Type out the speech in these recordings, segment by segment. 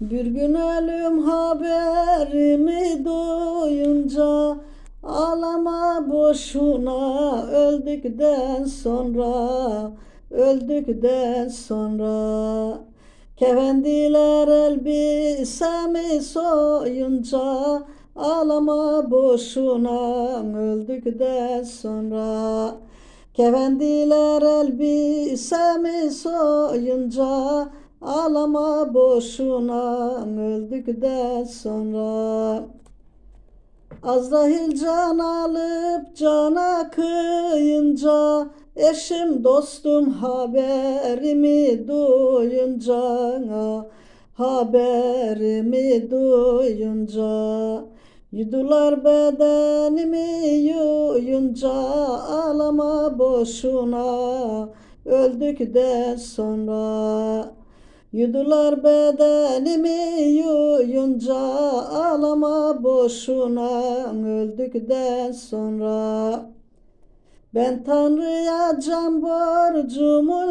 Bir gün ölüm haberimi duyunca Ağlama boşuna. Öldükten sonra Öldükten sonra. Kefendiler elbisemi soyunca Ağlama boşuna. Öldükten sonra. Kefendiler elbisemi soyunca Ağlama boşuna öldükten sonra. Azrail can alıp cana kıyınca Eşim dostum haberimi duyunca Haberimi duyunca. Yudular bedenimi yuyunca Ağlama boşuna öldükten sonra Yudular bedenimi yuyunca Ağlama boşuna öldükten sonra. Ben Tanrı'ya can borcumu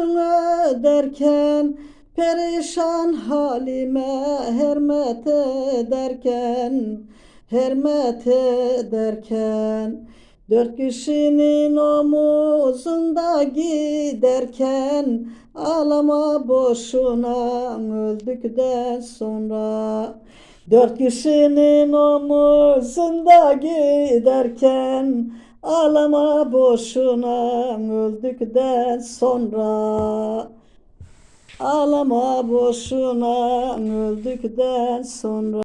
öderken Perişan halime hürmet ederken Hürmet ederken Dört kişinin omuzunda giderken Ağlama boşuna öldükten sonra. Dört kişinin omuzunda giderken Ağlama boşuna öldükten sonra. Ağlama boşuna öldükten sonra